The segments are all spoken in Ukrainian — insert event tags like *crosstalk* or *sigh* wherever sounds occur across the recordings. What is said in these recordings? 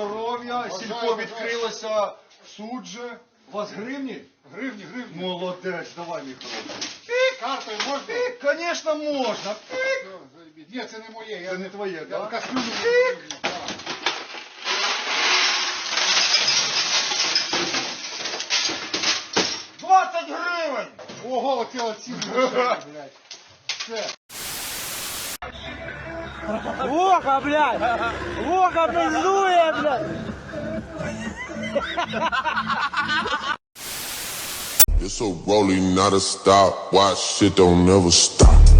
здоров'я, сілько відкрилося суд же. У вас гривні? Гривні, гривні. Молодець, давай, мій хороший. Картою можна? Пік, звісно, можна. Пік. Ні, це не моє. Я Це не твоє, Я так? кастрюлю не люблю. Двадцять гривень! Ого, оці *laughs* блядь. Все. Вока, блядь! Вока пиздує, блядь! It's a rolling, not a stop. Watch shit don't never stop.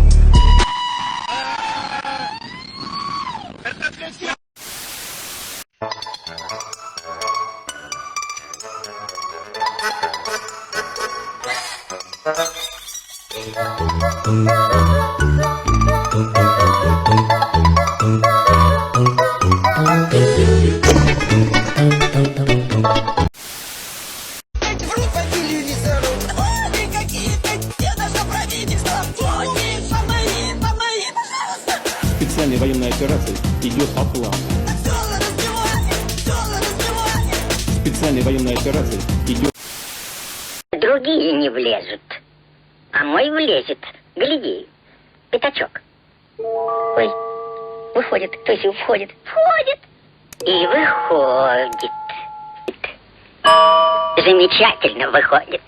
Специальной военной операции идет Другие не влезут, а мой влезет. Гляди, пятачок. Ой, выходит, то есть входит, входит и выходит. Замечательно выходит.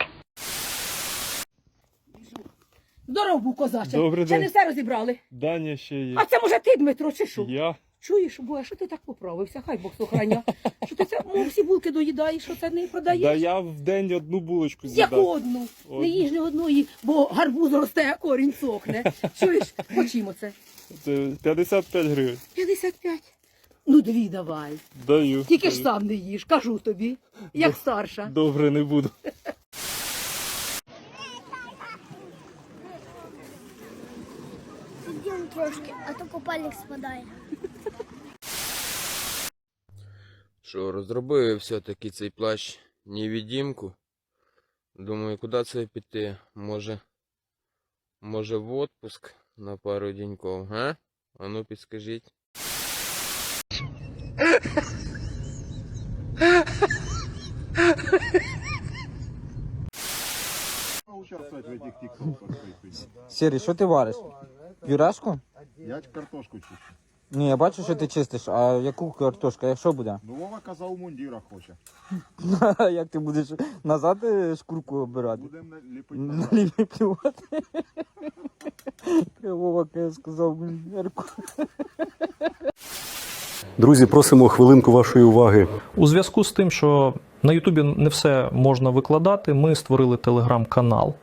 Здоров був козаче. Добрий Ще день. не все розібрали. Даня ще є. А це може ти, Дмитро, чи що? Я. Чуєш, бо що ти так поправився? Хай Бог сохраня. Що ти це ну, всі булки доїдаєш, що це не продаєш? Да я в день одну булочку Яку з'їдав. одну? Одну. Не їж ні одної, бо гарбуз росте, а корінь сохне. Чуєш, почимо це? Це 55 гривень. 55. Ну, дві давай. Даю. Тільки ж сам не їж, кажу тобі, як старша. Добре, не буду. Трошки, а то купальник спадає. Що, розробив все-таки цей плащ невідімку. Думаю, куди це піти? Може. Може в отпуск на пару деньков, га? А ну підскажіть. Сірий, що ти вариш? Пюрешку? Я картошку чищу. Ні, я бачу, що ти чистиш, а яку картошку, як що буде? Ну, Вова казав, у мундірах хоче. *laughs* Як ти будеш назад е, шкурку обирати? Будемо ліпити. Плювати. *laughs* Вова сказав, Ярко. Друзі, просимо хвилинку вашої уваги. у зв'язку з тим, що на Ютубі не все можна викладати. Ми створили телеграм-канал.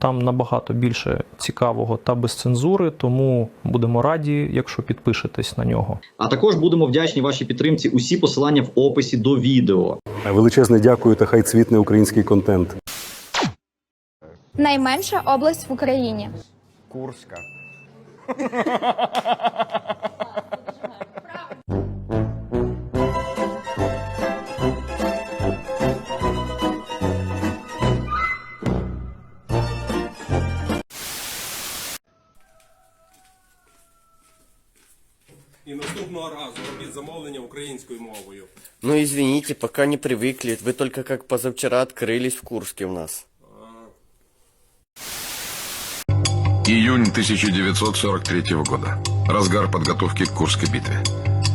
Там набагато більше цікавого та без цензури, тому будемо раді, якщо підпишетесь на нього. А також будемо вдячні вашій підтримці. Усі посилання в описі до відео. Величезне дякую та хай цвітне український контент. Найменша область в Україні. Курська. *laughs* замовлення українською мовою. Ну извините, пока не привыкли. Вы только как позавчера открылись в Курске у нас. Июнь 1943 года. Разгар подготовки к Курской битве.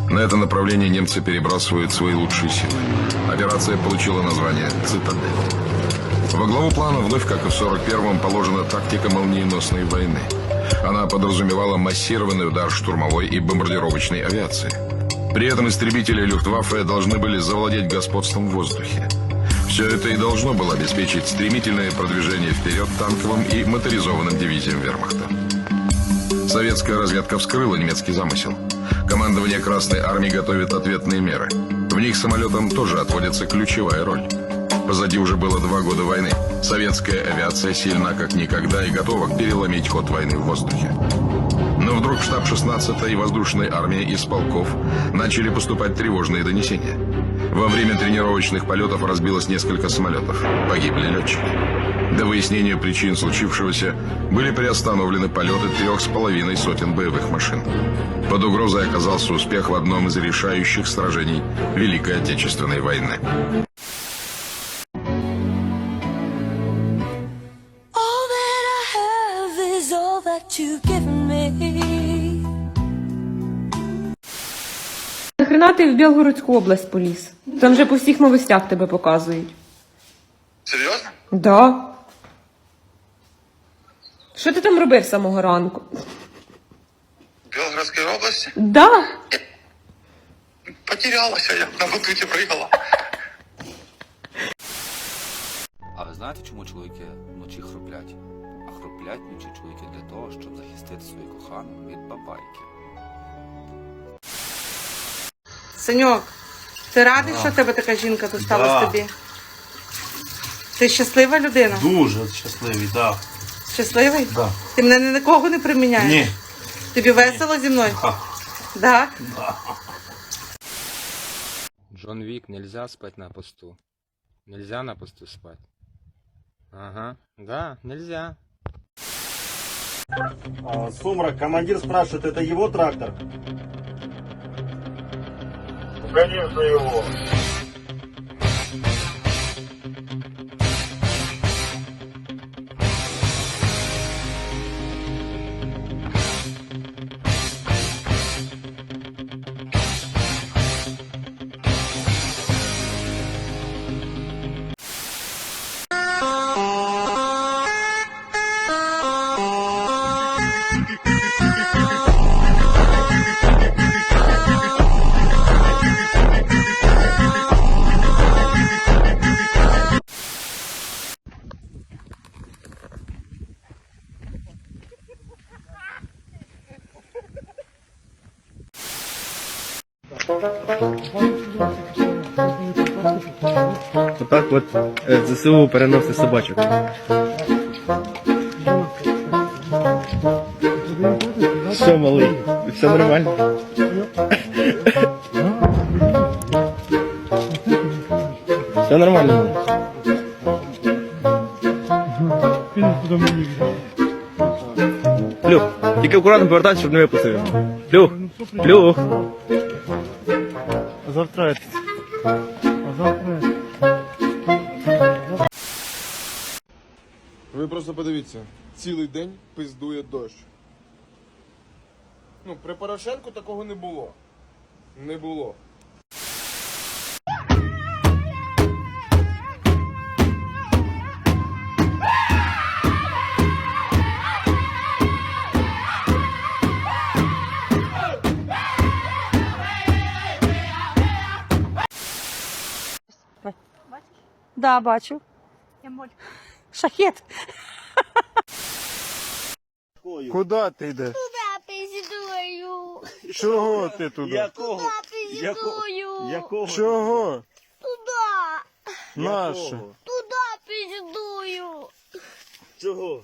На это направление немцы перебрасывают свои лучшие силы. Операция получила название «Цитадель». Во главу плана вновь, как и в 41-м, положена тактика молниеносной войны. Она подразумевала массированный удар штурмовой и бомбардировочной авиации. При этом истребители Люфтваффе должны были завладеть господством в воздухе. Все это и должно было обеспечить стремительное продвижение вперед танковым и моторизованным дивизиям вермахта. Советская разведка вскрыла немецкий замысел. Командование Красной Армии готовит ответные меры. В них самолетам тоже отводится ключевая роль. Позади уже было два года войны. Советская авиация сильна как никогда и готова переломить ход войны в воздухе. Но вдруг в штаб 16-й воздушной армии из полков начали поступать тревожные донесения. Во время тренировочных полетов разбилось несколько самолетов. Погибли летчики. До выяснения причин случившегося были приостановлены полеты трех с половиной сотен боевых машин. Под угрозой оказался успех в одном из решающих сражений Великой Отечественной войны. You've given me. Нахрена ти в Білгородську область поліз? Там вже по всіх новостях тебе показують. Серйозно? Да. Що ти там робив з самого ранку? В Білгородській області? Да. Потерялася, я на батуті приїхала. А ви знаєте, чому чоловіки вночі хроплять? А чоловіки для того, щоб захистити свою кохану від бабайки. Саньок, ти радий, що в тебе така жінка досталась Да. тобі? Ти щаслива людина? Дуже щасливий, так. Щасливий? Да. Ти мене ні на кого не приміняєш? Ні. Тобі весело зі мною? Да. Джон Вик, нельзя спать на посту. Нельзя на посту спать. Ага, да, нельзя. Сумрак, командир спрашивает, это его трактор? Конечно, его. Отак от ЗСУ переносить собачок. Все, малий, все нормально. Все нормально. Плюх, тільки акуратно повертайся, щоб не випустив. Плюх, плюх. Завтра. Ви просто подивіться, цілий день пиздує дощ. Ну, при Порошенку такого не було. Не було. Да, бачу. Шахет. Куди ти йдеш? Туда пиздую. Чого ти туди? Якого? Пиздую. Якого? Чого? Туда. Наше. Туда пиздую. Чого?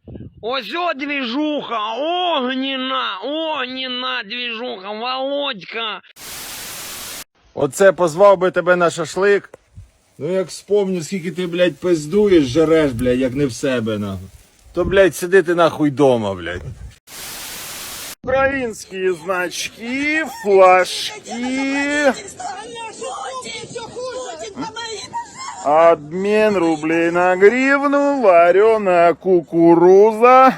Ось о движуха, огнена, огнена движуха, Володька. Оце позвав би тебе на шашлик. Ну як вспомню, скільки ти, блядь, пиздуєш, жереш, блядь, як не в себе, нахуй. То, блядь, сиди ти нахуй дома, блядь. Українські значки, флажки, обмен рублей на гривну, варена кукуруза.